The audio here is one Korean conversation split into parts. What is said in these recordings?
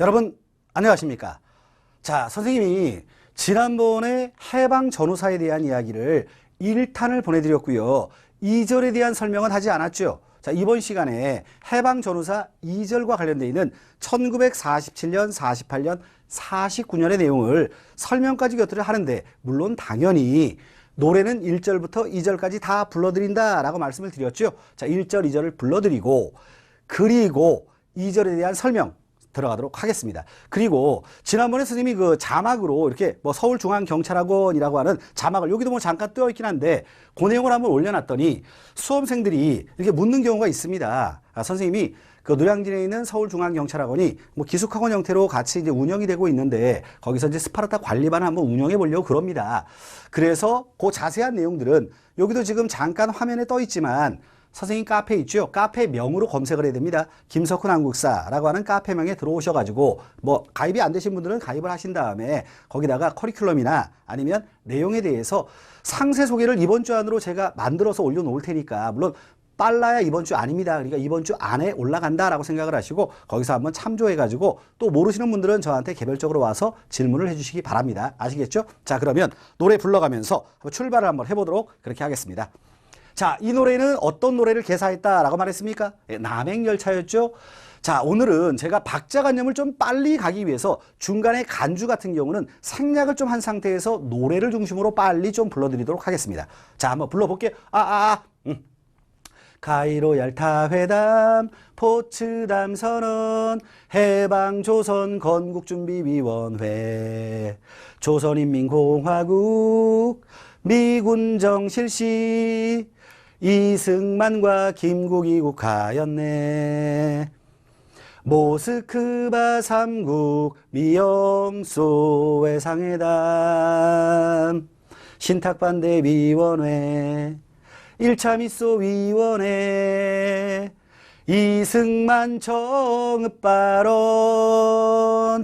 여러분 안녕하십니까? 자, 선생님이 지난번에 해방 전후사에 대한 이야기를 1탄을 보내드렸고요. 2절에 대한 설명은 하지 않았죠. 자, 이번 시간에 해방 전후사 2절과 관련되어 있는 1947년, 48년, 49년의 내용을 설명까지 곁들여 하는데 물론 당연히 노래는 1절부터 2절까지 다 불러드린다 라고 말씀을 드렸죠. 자, 1절, 2절을 불러드리고 그리고 2절에 대한 설명 들어가도록 하겠습니다. 그리고 지난번에 선생님이 그 자막으로 이렇게 뭐 서울중앙경찰학원이라고 하는 자막을 여기도 뭐 잠깐 뜨어 있긴 한데 그 내용을 한번 올려놨더니 수험생들이 이렇게 묻는 경우가 있습니다. 아, 선생님이 그 노량진에 있는 서울중앙경찰학원이 뭐 기숙학원 형태로 같이 이제 운영이 되고 있는데 거기서 이제 스파르타 관리반을 한번 운영해 보려고 그럽니다. 그래서 그 자세한 내용들은 여기도 지금 잠깐 화면에 떠 있지만 선생님 카페 있죠? 카페 명으로 검색을 해야 됩니다. 김석훈 한국사라고 하는 카페명에 들어오셔가지고 뭐 가입이 안 되신 분들은 가입을 하신 다음에 거기다가 커리큘럼이나 아니면 내용에 대해서 상세 소개를 이번 주 안으로 제가 만들어서 올려놓을 테니까 물론 빨라야 이번 주 아닙니다. 그러니까 이번 주 안에 올라간다라고 생각을 하시고 거기서 한번 참조해가지고 또 모르시는 분들은 저한테 개별적으로 와서 질문을 해주시기 바랍니다. 아시겠죠? 자 그러면 노래 불러가면서 출발을 한번 해보도록 그렇게 하겠습니다. 자, 이 노래는 어떤 노래를 개사했다라고 말했습니까? 예, 남행열차였죠. 자, 오늘은 제가 박자관념을 좀 빨리 가기 위해서 중간에 간주 같은 경우는 생략을 좀 한 상태에서 노래를 중심으로 빨리 좀 불러드리도록 하겠습니다. 자, 한번 불러볼게요. 아, 아, 아. 음. 카이로 얄타 회담 포츠담 선언 해방조선 건국준비위원회 조선인민공화국 미군정 실시 이승만과 김국이 국하였네. 모스크바 삼국 미영소 외상회담. 신탁반대 위원회 1차 미소 위원회. 이승만 정읍발언.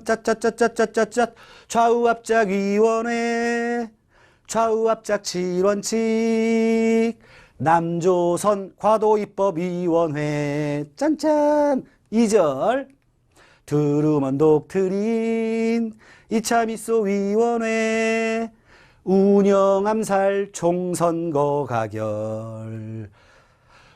짜짜짜짜짜짜짜 좌우압작위원회. 좌우압작 7원칙 남조선 과도입법위원회. 짠짠. 2절. 드루먼 독트린 2차 미소 위원회. 운영 암살 총선거 가결.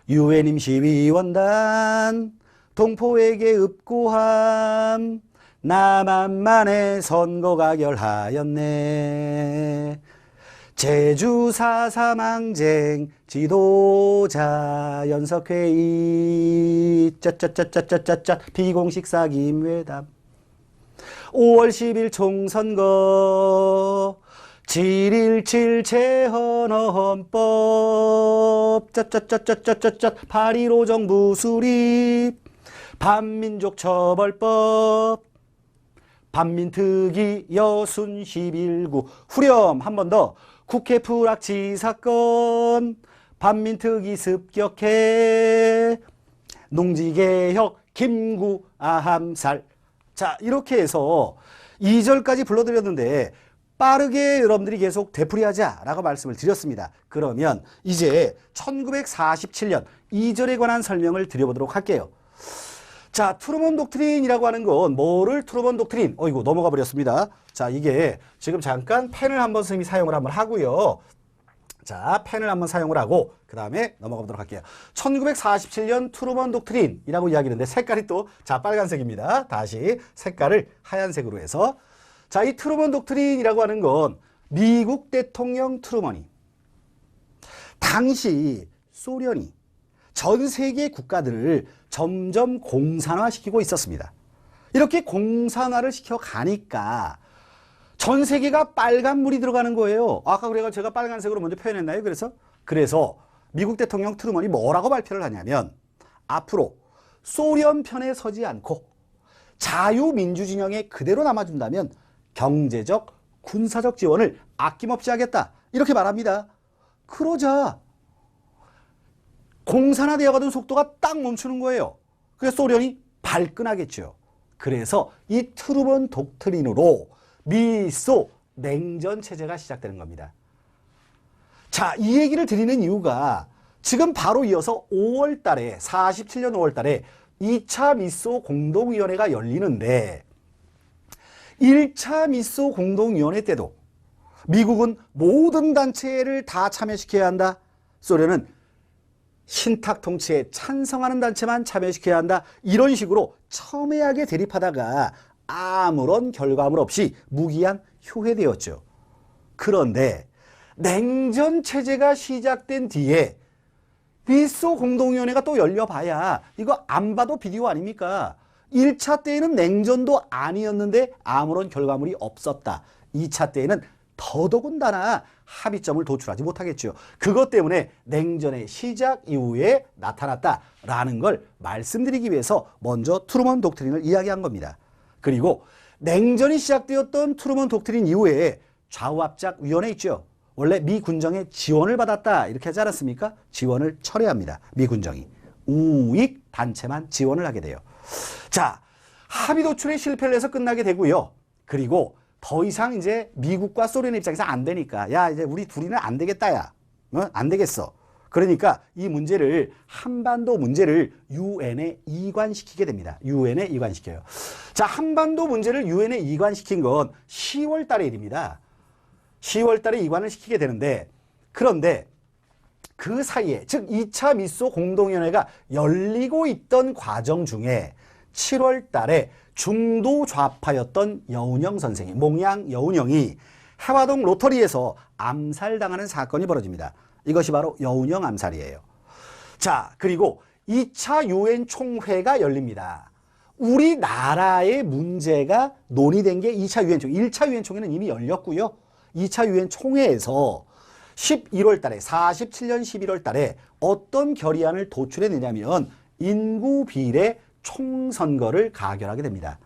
유엔 임시위원단. 동포에게 읍고함. 남한만의 선거 가결하였네 제주 사사망쟁 지도자 연석회의 짜짜짜짜짜짜 비공식 사 김회담. 5월 10일 총선거 7.17 재헌헌법 짜짜짜짜짜짜 8.15 정부 수립 반민족 처벌법 반민특위 여순 11구 후렴 한 번 더 국회 불악치 사건 반민특위 습격해 농지개혁 김구 아함살 자 이렇게 해서 2절까지 불러드렸는데 빠르게 여러분들이 계속 되풀이하자 라고 말씀을 드렸습니다. 그러면 이제 1947년 2절에 관한 설명을 드려보도록 할게요. 자, 트루먼 독트린이라고 하는 건 뭐를 트루먼 독트린? 어이구 넘어가 버렸습니다. 자, 이게 지금 잠깐 펜을 한번 선생님이 사용을 한번 하고요. 자, 펜을 한번 사용을 하고 그 다음에 넘어가 보도록 할게요. 1947년 트루먼 독트린이라고 이야기하는데 색깔이 또 자 빨간색입니다. 다시 색깔을 하얀색으로 해서 자, 이 트루먼 독트린이라고 하는 건 미국 대통령 트루먼이 당시 소련이 전 세계 국가들을 점점 공산화시키고 있었습니다. 이렇게 공산화를 시켜 가니까 전 세계가 빨간 물이 들어가는 거예요. 아까 그래가 제가 빨간색으로 먼저 표현했나요? 그래서 그래서 미국 대통령 트루먼이 뭐라고 발표를 하냐면 앞으로 소련 편에 서지 않고 자유민주 진영에 그대로 남아준다면 경제적, 군사적 지원을 아낌없이 하겠다. 이렇게 말합니다. 그러자 공산화되어 가던 속도가 딱 멈추는 거예요. 그래서 소련이 발끈하겠죠. 그래서 이 트루먼 독트린으로 미소 냉전 체제가 시작되는 겁니다. 자, 이 얘기를 드리는 이유가 지금 바로 이어서 5월 달에 47년 5월 달에 2차 미소 공동위원회가 열리는데 1차 미소 공동위원회 때도 미국은 모든 단체를 다 참여시켜야 한다. 소련은 신탁 통치에 찬성하는 단체만 참여시켜야 한다. 이런 식으로 첨예하게 대립하다가 아무런 결과물 없이 무기한 효회되었죠. 그런데 냉전 체제가 시작된 뒤에 미소 공동위원회가 또 열려봐야 이거 안 봐도 비디오 아닙니까? 1차 때에는 냉전도 아니었는데 아무런 결과물이 없었다. 2차 때에는 더더군다나 합의점을 도출하지 못하겠죠. 그것 때문에 냉전의 시작 이후에 나타났다라는 걸 말씀드리기 위해서 먼저 트루먼 독트린을 이야기한 겁니다. 그리고 냉전이 시작되었던 트루먼 독트린 이후에 좌우합작 위원회 있죠. 원래 미 군정의 지원을 받았다 이렇게 하지 않았습니까? 지원을 철회합니다. 미 군정이 우익 단체만 지원을 하게 돼요. 자 합의 도출에 실패를 해서 끝나게 되고요. 그리고 더 이상 이제 미국과 소련의 입장에서 안 되니까 야 이제 우리 둘이는 안 되겠다 야 어? 안 되겠어. 그러니까 이 문제를 한반도 문제를 유엔에 이관시키게 됩니다. 유엔에 이관시켜요. 자 한반도 문제를 유엔에 이관시킨 건 10월 달의 일입니다. 10월 달에 이관을 시키게 되는데 그런데 그 사이에 즉 2차 미소 공동위원회가 열리고 있던 과정 중에 7월 달에 중도 좌파였던 여운영 선생이 몽양 여운영이 해화동 로터리에서 암살당하는 사건이 벌어집니다. 이것이 바로 여운영 암살이에요. 자, 그리고 2차 유엔 총회가 열립니다. 우리나라의 문제가 논의된 게 2차 유엔 총회. 1차 유엔 총회는 이미 열렸고요. 2차 유엔 총회에서 11월 달에 47년 11월 달에 어떤 결의안을 도출해내냐면 인구 비례 총선거를 가결하게 됩니다.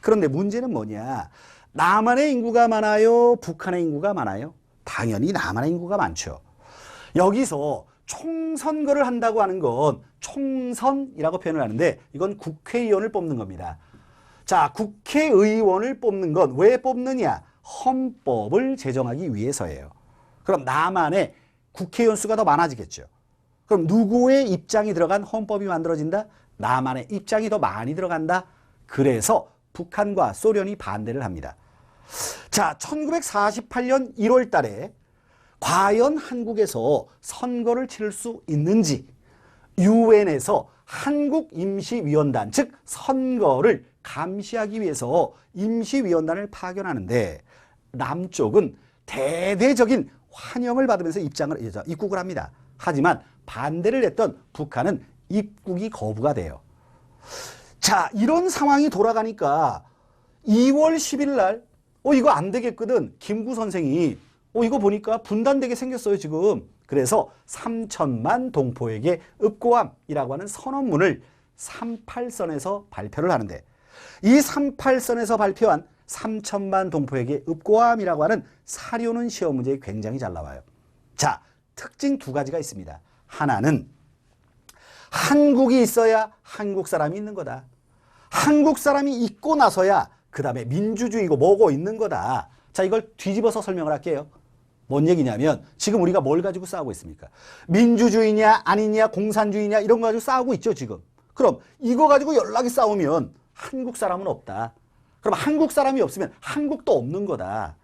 그런데 문제는 뭐냐? 남한의 인구가 많아요? 북한의 인구가 많아요? 당연히 남한의 인구가 많죠. 여기서 총선거를 한다고 하는 건 총선이라고 표현을 하는데 이건 국회의원을 뽑는 겁니다. 자, 국회의원을 뽑는 건 왜 뽑느냐? 헌법을 제정하기 위해서예요. 그럼 남한의 국회의원 수가 더 많아지겠죠. 그럼 누구의 입장이 들어간 헌법이 만들어진다? 남한의 입장이 더 많이 들어간다. 그래서 북한과 소련이 반대를 합니다. 자, 1948년 1월 달에 과연 한국에서 선거를 치를 수 있는지 유엔에서 한국 임시위원단, 즉 선거를 감시하기 위해서 임시위원단을 파견하는데 남쪽은 대대적인 환영을 받으면서 입장을 입국을 합니다. 하지만 반대를 했던 북한은 입국이 거부가 돼요. 자, 이런 상황이 돌아가니까 2월 10일 날, 어, 이거 안 되겠거든. 김구 선생이, 어, 이거 보니까 분단되게 생겼어요, 지금. 그래서 3천만 동포에게 읍고함이라고 하는 선언문을 38선에서 발표를 하는데, 이 38선에서 발표한 3천만 동포에게 읍고함이라고 하는 사료는 시험 문제에 굉장히 잘 나와요. 자, 특징 두 가지가 있습니다. 하나는 한국이 있어야 한국 사람이 있는 거다. 한국 사람이 있고 나서야 그 다음에 민주주의고 뭐고 있는 거다. 자, 이걸 뒤집어서 설명을 할게요. 뭔 얘기냐면 지금 우리가 뭘 가지고 싸우고 있습니까? 민주주의냐 아니냐 공산주의냐 이런 거 가지고 싸우고 있죠, 지금. 그럼 이거 가지고 연락이 싸우면 한국 사람은 없다. 그럼 한국 사람이 없으면 한국도 없는 거다.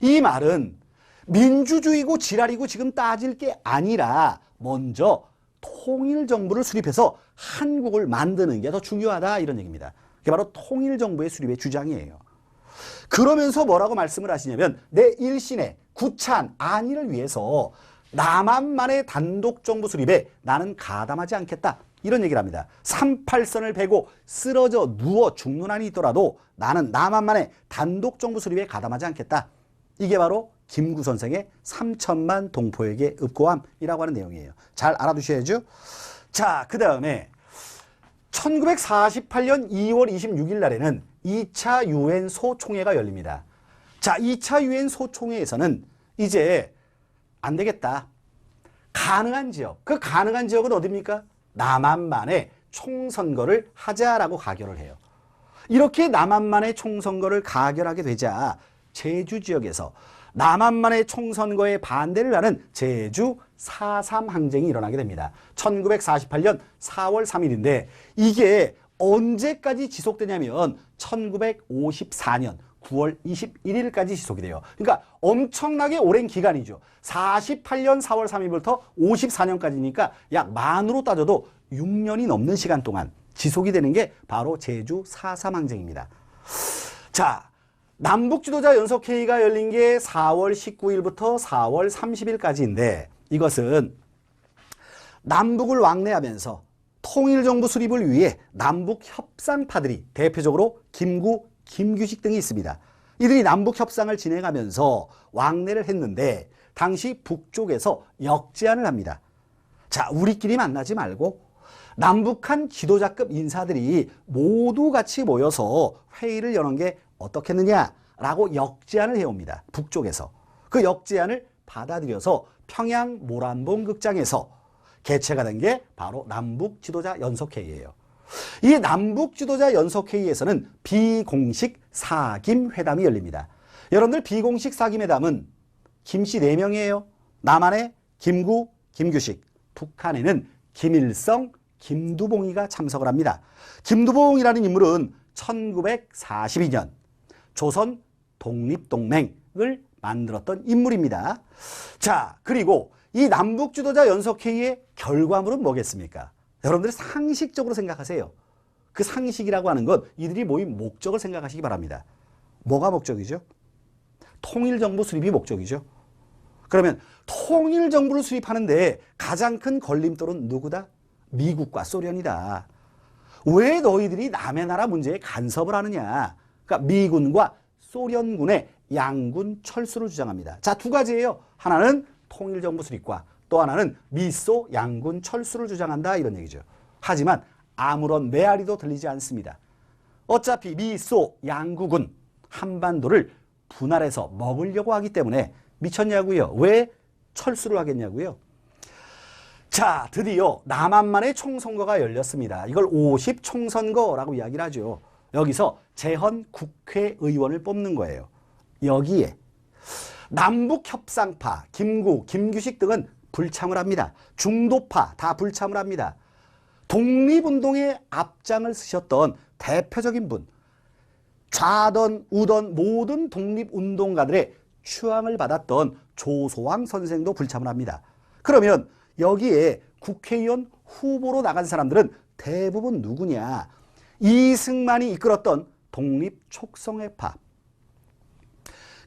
이 말은 민주주의고 지랄이고 지금 따질 게 아니라 먼저 통일정부를 수립해서 한국을 만드는 게 더 중요하다 이런 얘기입니다. 그게 바로 통일정부의 수립의 주장이에요. 그러면서 뭐라고 말씀을 하시냐면 내 일신의 구찬 안위를 위해서 남한만의 단독 정부 수립에 나는 가담하지 않겠다. 이런 얘기를 합니다. 38선을 베고 쓰러져 누워 죽는 한이 있더라도 나는 남한만의 단독 정부 수립에 가담하지 않겠다. 이게 바로 김구 선생의 3천만 동포에게 읍고함이라고 하는 내용이에요. 잘 알아두셔야죠. 자, 그 다음에 1948년 2월 26일 날에는 2차 유엔 소총회가 열립니다. 자, 2차 유엔 소총회에서는 이제 안 되겠다. 가능한 지역. 그 가능한 지역은 어디입니까? 남한만의 총선거를 하자라고 가결을 해요. 이렇게 남한만의 총선거를 가결하게 되자 제주 지역에서 남한만의 총선거에 반대를 하는 제주 4.3 항쟁이 일어나게 됩니다. 1948년 4월 3일인데 이게 언제까지 지속되냐면 1954년 9월 21일까지 지속이 돼요. 그러니까 엄청나게 오랜 기간이죠. 48년 4월 3일부터 54년까지니까 약 만으로 따져도 6년이 넘는 시간 동안 지속이 되는 게 바로 제주 4.3 항쟁입니다. 자, 남북 지도자 연석회의가 열린 게 4월 19일부터 4월 30일까지인데 이것은 남북을 왕래하면서 통일정부 수립을 위해 남북 협상파들이 대표적으로 김구, 김규식 등이 있습니다. 이들이 남북 협상을 진행하면서 왕래를 했는데 당시 북쪽에서 역제안을 합니다. 자, 우리끼리 만나지 말고 남북한 지도자급 인사들이 모두 같이 모여서 회의를 여는 게 어떻겠느냐라고 역제안을 해옵니다. 북쪽에서. 그 역제안을 받아들여서 평양 모란봉 극장에서 개최가 된 게 바로 남북 지도자 연석회의예요. 이 남북 지도자 연석회의에서는 비공식 사김 회담이 열립니다. 여러분들 비공식 사김 회담은 김씨 4명이에요. 남한에 김구, 김규식, 북한에는 김일성, 김두봉이가 참석을 합니다. 김두봉이라는 인물은 1942년 조선 독립동맹을 만들었던 인물입니다. 자, 그리고 이 남북 지도자 연석회의의 결과물은 뭐겠습니까? 여러분들이 상식적으로 생각하세요. 그 상식이라고 하는 건 이들이 모인 목적을 생각하시기 바랍니다. 뭐가 목적이죠? 통일정부 수립이 목적이죠. 그러면 통일정부를 수립하는데 가장 큰 걸림돌은 누구다? 미국과 소련이다. 왜 너희들이 남의 나라 문제에 간섭을 하느냐? 그러니까 미군과 소련군의 양군 철수를 주장합니다. 자, 두 가지예요. 하나는 통일정부 수립과 또 하나는 미소 양군 철수를 주장한다 이런 얘기죠. 하지만 아무런 메아리도 들리지 않습니다. 어차피 미소 양국은 한반도를 분할해서 먹으려고 하기 때문에 미쳤냐고요. 왜 철수를 하겠냐고요. 자, 드디어 남한만의 총선거가 열렸습니다. 이걸 50 총선거라고 이야기를 하죠. 여기서 재헌 국회의원을 뽑는 거예요. 여기에 남북 협상파, 김구, 김규식 등은 불참을 합니다. 중도파 다 불참을 합니다. 독립운동의 앞장을 쓰셨던 대표적인 분, 좌던 우던 모든 독립운동가들의 추앙을 받았던 조소왕 선생도 불참을 합니다. 그러면 여기에 국회의원 후보로 나간 사람들은 대부분 누구냐? 이승만이 이끌었던 독립 촉성회파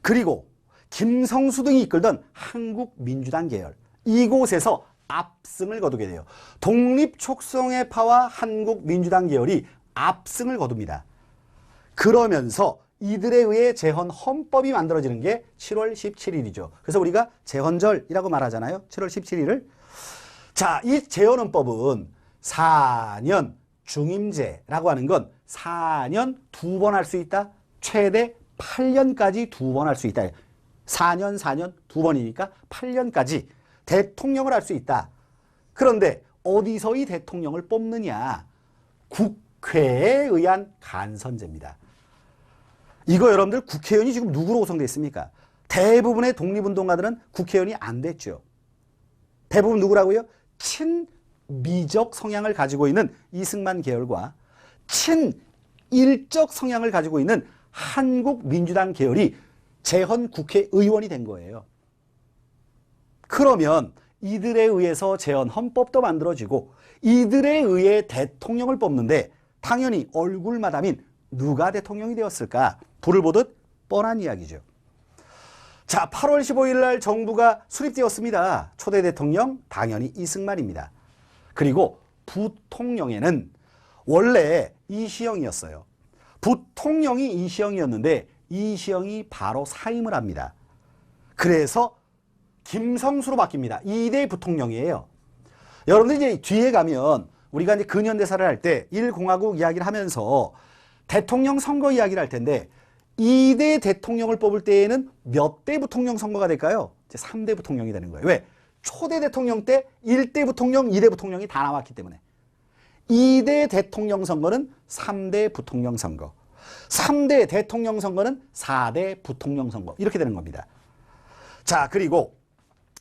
그리고 김성수 등이 이끌던 한국민주당 계열 이곳에서 압승을 거두게 돼요. 독립 촉성회파와 한국민주당 계열이 압승을 거둡니다. 그러면서 이들에 의해 재헌 헌법이 만들어지는 게 7월 17일이죠. 그래서 우리가 재헌절이라고 말하잖아요. 7월 17일을. 자, 이 재헌헌법은 4년 중임제라고 하는 건 4년 두 번 할 수 있다. 최대 8년까지 두 번 할 수 있다. 4년, 4년 두 번이니까 8년까지 대통령을 할 수 있다. 그런데 어디서 이 대통령을 뽑느냐? 국회에 의한 간선제입니다. 이거 여러분들 국회의원이 지금 누구로 구성되어 있습니까? 대부분의 독립운동가들은 국회의원이 안 됐죠. 대부분 누구라고요? 친 미적 성향을 가지고 있는 이승만 계열과 친일적 성향을 가지고 있는 한국민주당 계열이 재헌 국회의원이 된 거예요. 그러면 이들에 의해서 재헌 헌법도 만들어지고 이들에 의해 대통령을 뽑는데 당연히 얼굴 마담인 누가 대통령이 되었을까? 불을 보듯 뻔한 이야기죠. 자, 8월 15일 날 정부가 수립되었습니다. 초대 대통령 당연히 이승만입니다. 그리고 부통령에는 원래 이시영이었어요. 부통령이 이시영이었는데 이시영이 바로 사임을 합니다. 그래서 김성수로 바뀝니다. 2대 부통령이에요. 여러분들 이제 뒤에 가면 우리가 이제 근현대사를 할때 1공화국 이야기를 하면서 대통령 선거 이야기를 할 텐데 2대 대통령을 뽑을 때에는 몇 대 부통령 선거가 될까요? 이제 3대 부통령이 되는 거예요. 왜? 초대 대통령 때 1대 부통령, 2대 부통령이 다 나왔기 때문에. 2대 대통령 선거는 3대 부통령 선거. 3대 대통령 선거는 4대 부통령 선거. 이렇게 되는 겁니다. 자, 그리고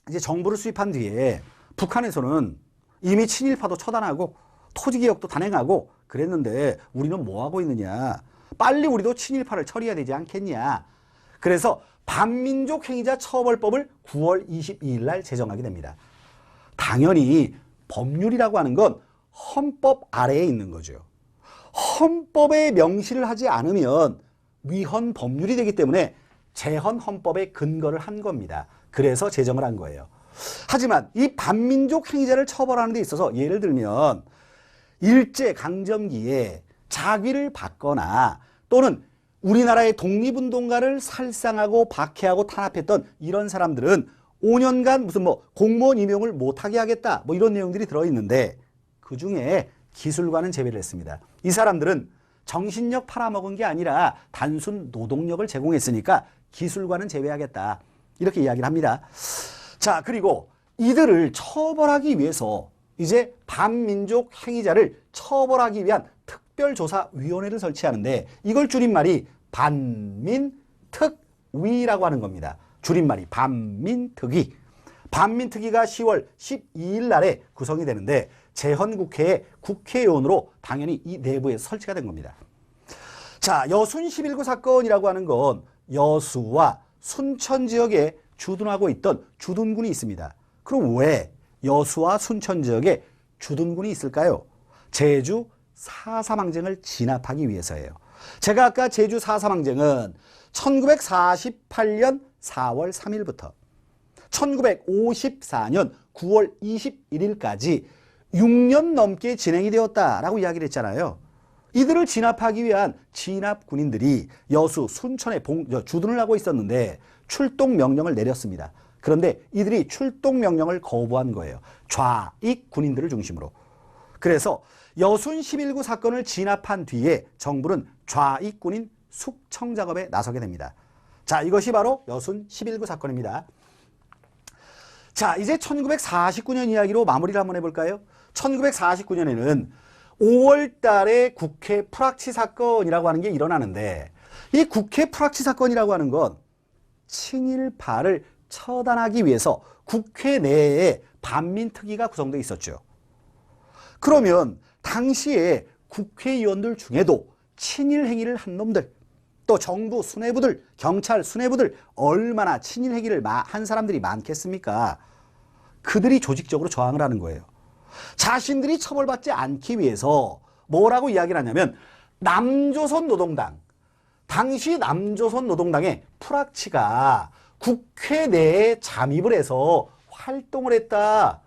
이제 정부를 수립한 뒤에 북한에서는 이미 친일파도 처단하고 토지개혁도 단행하고 그랬는데 우리는 뭐 하고 있느냐. 빨리 우리도 친일파를 처리해야 되지 않겠냐. 그래서 반민족 행위자 처벌법을 9월 22일 날 제정하게 됩니다. 당연히 법률이라고 하는 건 헌법 아래에 있는 거죠. 헌법에 명시를 하지 않으면 위헌 법률이 되기 때문에 재헌 헌법에 근거를 한 겁니다. 그래서 제정을 한 거예요. 하지만 이 반민족 행위자를 처벌하는 데 있어서 예를 들면 일제 강점기에 자기를 받거나 또는 우리나라의 독립운동가를 살상하고 박해하고 탄압했던 이런 사람들은 5년간 무슨 뭐 공무원 임용을 못하게 하겠다 뭐 이런 내용들이 들어있는데 그 중에 기술관은 제외를 했습니다. 이 사람들은 정신력 팔아먹은 게 아니라 단순 노동력을 제공했으니까 기술관은 제외하겠다. 이렇게 이야기를 합니다. 자, 그리고 이들을 처벌하기 위해서 이제 반민족 행위자를 처벌하기 위한 특별조사위원회를 설치하는데 이걸 줄임말이 반민특위라고 하는 겁니다. 줄임말이 반민특위. 반민특위가 10월 12일 날에 구성이 되는데 재헌국회의 국회의원으로 당연히 이 내부에 설치가 된 겁니다. 자, 여순 11구 사건이라고 하는 건 여수와 순천 지역에 주둔하고 있던 주둔군이 있습니다. 그럼 왜 여수와 순천 지역에 주둔군이 있을까요? 제주 4.3항쟁을 진압하기 위해서예요. 제가 아까 제주 4.3항쟁은 1948년 4월 3일부터 1954년 9월 21일까지 6년 넘게 진행이 되었다라고 이야기를 했잖아요. 이들을 진압하기 위한 진압 군인들이 여수 순천에 봉, 주둔을 하고 있었는데 출동 명령을 내렸습니다. 그런데 이들이 출동 명령을 거부한 거예요. 좌익 군인들을 중심으로. 그래서 여순 11구 사건을 진압한 뒤에 정부는 좌익 군인 숙청 작업에 나서게 됩니다. 자, 이것이 바로 여순 11구 사건입니다. 자, 이제 1949년 이야기로 마무리를 한번 해볼까요? 1949년에는 5월 달에 국회 프락치 사건이라고 하는 게 일어나는데 이 국회 프락치 사건이라고 하는 건 친일파를 처단하기 위해서 국회 내에 반민특위가 구성되어 있었죠. 그러면 당시에 국회의원들 중에도 친일 행위를 한 놈들 또 정부 수뇌부들 경찰 수뇌부들 얼마나 친일 행위를 한 사람들이 많겠습니까? 그들이 조직적으로 저항을 하는 거예요. 자신들이 처벌받지 않기 위해서 뭐라고 이야기를 하냐면 남조선 노동당 당시 남조선 노동당의 프락치가 국회 내에 잠입을 해서 활동을 했다.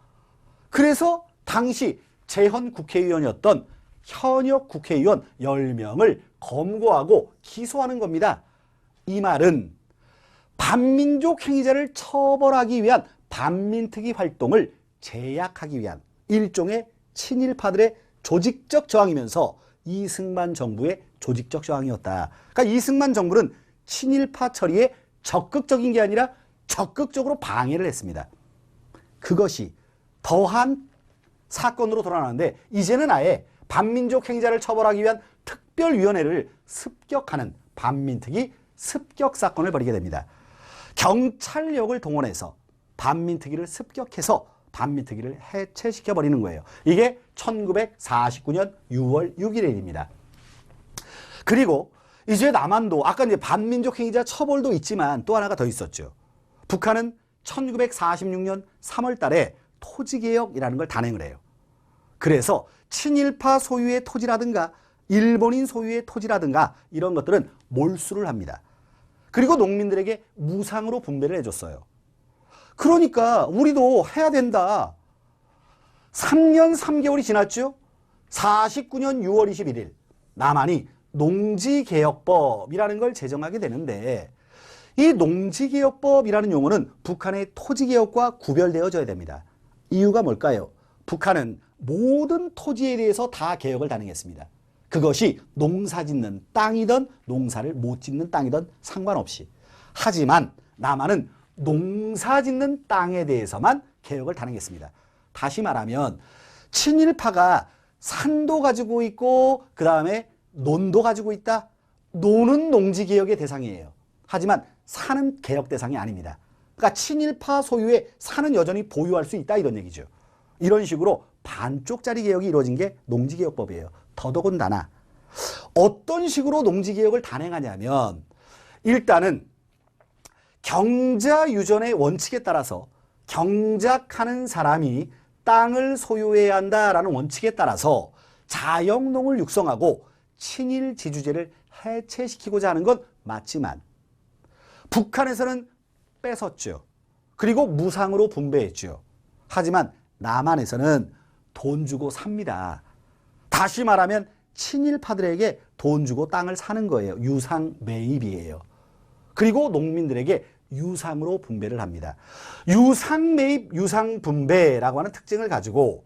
그래서 당시 재헌 국회의원이었던 현역 국회의원 10명을 검거하고 기소하는 겁니다. 이 말은 반민족 행위자를 처벌하기 위한 반민특위 활동을 제약하기 위한 일종의 친일파들의 조직적 저항이면서 이승만 정부의 조직적 저항이었다. 그러니까 이승만 정부는 친일파 처리에 적극적인 게 아니라 적극적으로 방해를 했습니다. 그것이 더한 사건으로 드러나는데 이제는 아예 반민족 행자를 처벌하기 위한 특별위원회를 습격하는 반민특위 습격 사건을 벌이게 됩니다. 경찰력을 동원해서 반민특위를 습격해서 반민특위를 해체시켜 버리는 거예요. 이게 1949년 6월 6일의 일입니다. 그리고 이제 남한도 아까 이제 반민족 행위자 처벌도 있지만 또 하나가 더 있었죠. 북한은 1946년 3월 달에 토지개혁이라는 걸 단행을 해요. 그래서 친일파 소유의 토지라든가 일본인 소유의 토지라든가 이런 것들은 몰수를 합니다. 그리고 농민들에게 무상으로 분배를 해줬어요. 그러니까 우리도 해야 된다. 3년 3개월이 지났죠? 49년 6월 21일 남한이 농지개혁법이라는 걸 제정하게 되는데 이 농지개혁법이라는 용어는 북한의 토지개혁과 구별되어져야 됩니다. 이유가 뭘까요? 북한은 모든 토지에 대해서 다 개혁을 단행했습니다. 그것이 농사 짓는 땅이든 농사를 못 짓는 땅이든 상관없이. 하지만 남한은 농사 짓는 땅에 대해서만 개혁을 단행했습니다. 다시 말하면 친일파가 산도 가지고 있고 그 다음에 논도 가지고 있다. 논은 농지개혁의 대상이에요. 하지만 산은 개혁 대상이 아닙니다. 그러니까 친일파 소유의 산은 여전히 보유할 수 있다 이런 얘기죠. 이런 식으로 반쪽짜리 개혁이 이루어진 게 농지개혁법이에요. 더더군다나 어떤 식으로 농지개혁을 단행하냐면 일단은 경자 유전의 원칙에 따라서 경작하는 사람이 땅을 소유해야 한다라는 원칙에 따라서 자영농을 육성하고 친일 지주제를 해체시키고자 하는 건 맞지만 북한에서는 뺏었죠. 그리고 무상으로 분배했죠. 하지만 남한에서는 돈 주고 삽니다. 다시 말하면 친일파들에게 돈 주고 땅을 사는 거예요. 유상 매입이에요. 그리고 농민들에게 유상으로 분배를 합니다. 유상 매입, 유상 분배라고 하는 특징을 가지고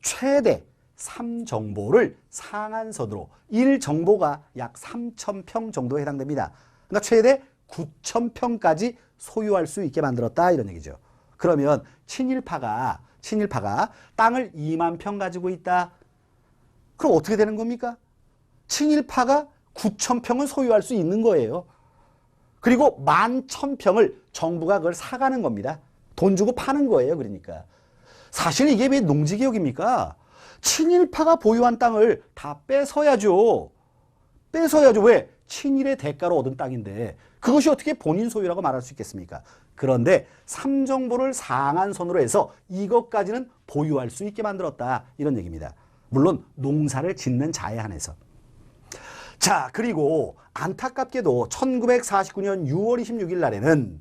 최대 3정보를 상한선으로 1정보가 약 3,000평 정도에 해당됩니다. 그러니까 최대 9,000평까지 소유할 수 있게 만들었다 이런 얘기죠. 그러면 친일파가 친일파가 땅을 2만 평 가지고 있다. 그럼 어떻게 되는 겁니까? 친일파가 9천 평을 소유할 수 있는 거예요. 그리고 만천 평을 정부가 그걸 사가는 겁니다. 돈 주고 파는 거예요. 그러니까. 사실 이게 왜 농지개혁입니까? 친일파가 보유한 땅을 다 뺏어야죠. 뺏어야죠. 왜? 친일의 대가로 얻은 땅인데 그것이 어떻게 본인 소유라고 말할 수 있겠습니까? 그런데 삼정부를 상한선으로 해서 이것까지는 보유할 수 있게 만들었다. 이런 얘기입니다. 물론 농사를 짓는 자에 한해서. 자, 그리고 안타깝게도 1949년 6월 26일 날에는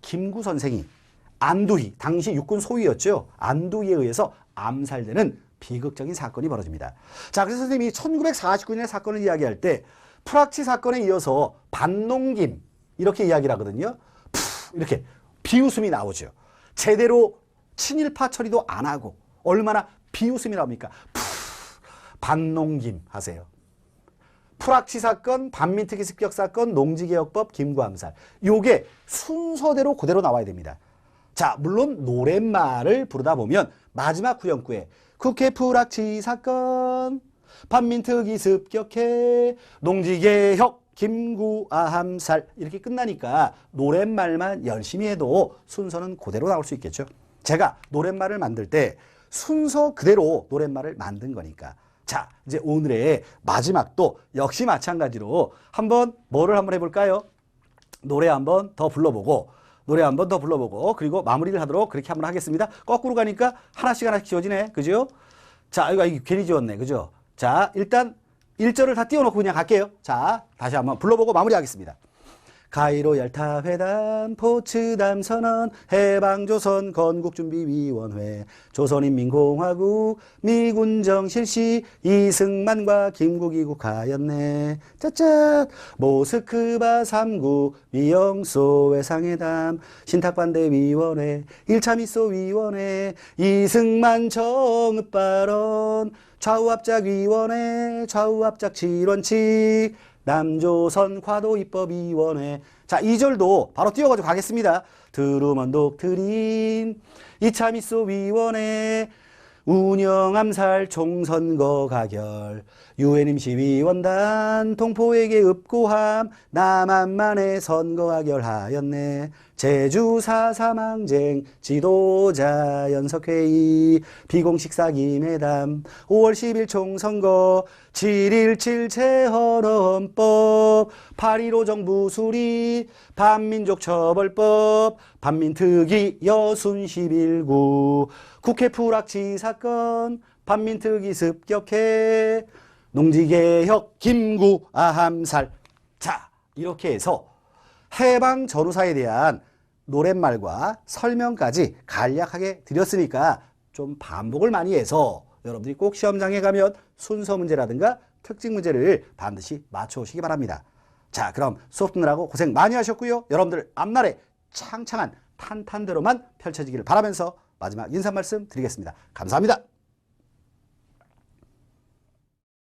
김구 선생이 안두희, 당시 육군 소위였죠. 안두희에 의해서 암살되는 비극적인 사건이 벌어집니다. 자, 그래서 선생님이 1949년의 사건을 이야기할 때 프락치 사건에 이어서 반농김 이렇게 이야기를 하거든요. 푸, 이렇게 비웃음이 나오죠. 제대로 친일파 처리도 안 하고 얼마나 비웃음이 나옵니까? 푸, 반농김 하세요. 프락치 사건, 반민특위 습격 사건, 농지개혁법, 김구암살. 요게 순서대로 그대로 나와야 됩니다. 자, 물론 노랫말을 부르다 보면 마지막 구연구에 국회 프락치 사건, 반민특위 습격해, 농지개혁, 김구암살 이렇게 끝나니까 노랫말만 열심히 해도 순서는 그대로 나올 수 있겠죠. 제가 노랫말을 만들 때 순서 그대로 노랫말을 만든 거니까. 자, 이제 오늘의 마지막도 역시 마찬가지로 한번 뭐를 한번 해볼까요? 노래 한번 더 불러보고 노래 한번 더 불러보고 그리고 마무리를 하도록 그렇게 한번 하겠습니다. 거꾸로 가니까 하나씩 하나씩 지워지네. 그죠? 자, 이거 괜히 지웠네. 그죠? 자, 일단 1절을 다 띄워놓고 그냥 갈게요. 자, 다시 한번 불러보고 마무리하겠습니다. 가이로 얄타 회담 포츠담 선언 해방조선 건국준비위원회 조선인민공화국 미군정 실시 이승만과 김국 이 국하였네 짜짜 모스크바 3구 미영소 외상회담 신탁반대위원회 1차 미소위원회 이승만 정읍발언 좌우합작 위원회 좌우합작 칠원칙 남조선 과도 입법 위원회. 자, 2절도 바로 띄워가지고 가겠습니다. 드루먼 독트린, 2차 미소 위원회, 운영암살 총선거 가결, 유엔 임 시위원단, 동포에게 읍고함, 남한만의 선거 가 결하였네. 제주 4.3 항쟁, 지도자 연석회의, 비공식 사기매담, 5월 10일 총선거, 7.17 재헌헌법, 8.15 정부 수립, 반민족 처벌법, 반민특위 여순 11구, 국회 불락치 사건, 반민특위 습격해, 농지개혁 김구 아함살. 자, 이렇게 해서 해방 전후사에 대한 노랫말과 설명까지 간략하게 드렸으니까 좀 반복을 많이 해서 여러분들이 꼭 시험장에 가면 순서 문제라든가 특징 문제를 반드시 맞춰오시기 바랍니다. 자, 그럼 수업 듣느라고 고생 많이 하셨고요. 여러분들 앞날에 창창한 탄탄대로만 펼쳐지기를 바라면서 마지막 인사 말씀 드리겠습니다. 감사합니다.